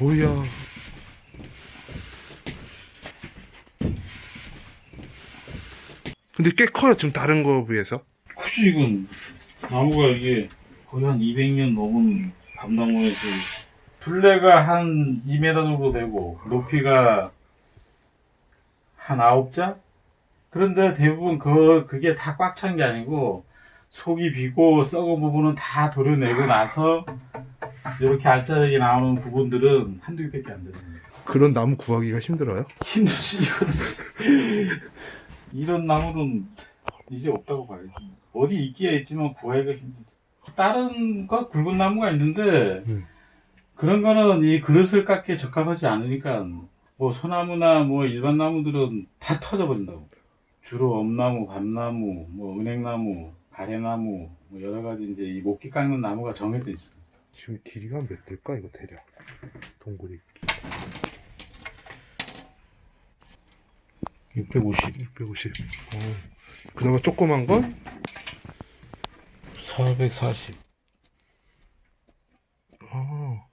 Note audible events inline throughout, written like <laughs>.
뭐야. 근데 꽤 커요, 지금 다른 거에 비해서. 그치 이건 나무가 이게 거의 한 200년 넘은 밤나무에서 둘레가 한 2m 정도 되고 높이가 한 9자? 그런데 대부분 그, 그게 다 꽉 찬 게 아니고 속이 비고 썩은 부분은 다 도려내고 나서 이렇게 알짜배기 나오는 부분들은 한두 개밖에 안 되는 거예요. 그런 나무 구하기가 힘들어요? 힘들지 이거는 <laughs> 이런 나무는 이제 없다고 봐야지 어디 있기야 있지만 구하기가 힘들어 다른 거 굵은 나무가 있는데 음. 그런 거는 이 그릇을 깎기에 적합하지 않으니까 뭐 소나무나 뭐 일반 나무들은 다 터져 버린다고 주로 엄나무, 밤나무, 뭐 은행나무, 가래나무 뭐 여러 가지 이제 이 목기 깎는 나무가 정해져 있어 지금 길이가 몇 될까, 이거 대략? 동굴이. 650 650. 어. 그나마 조그만 건? 440 아.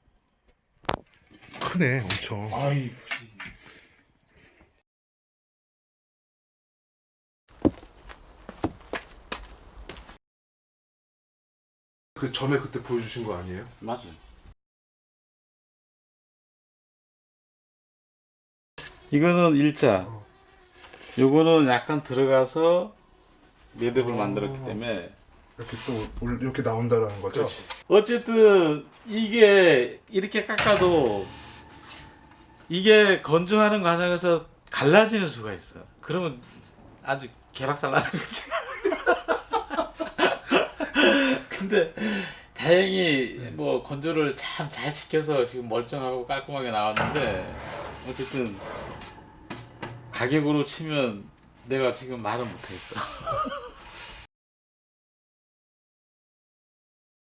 크네, 엄청. 아이 그 전에 그때 보여주신 거 아니에요? 맞아. 이거는 일자. 어. 요거는 약간 들어가서 매듭을 만들었기 때문에. 이렇게 또 올- 이렇게 나온다라는 거죠? 어쨌든 이게 이렇게 깎아도 이게 건조하는 과정에서 갈라지는 수가 있어. 그러면 아주 개박살 나는 거지. <laughs> 근데 다행히 뭐 건조를 참 잘 시켜서 지금 멀쩡하고 깔끔하게 나왔는데 어쨌든 가격으로 치면 내가 지금 말은 못하겠어. <laughs>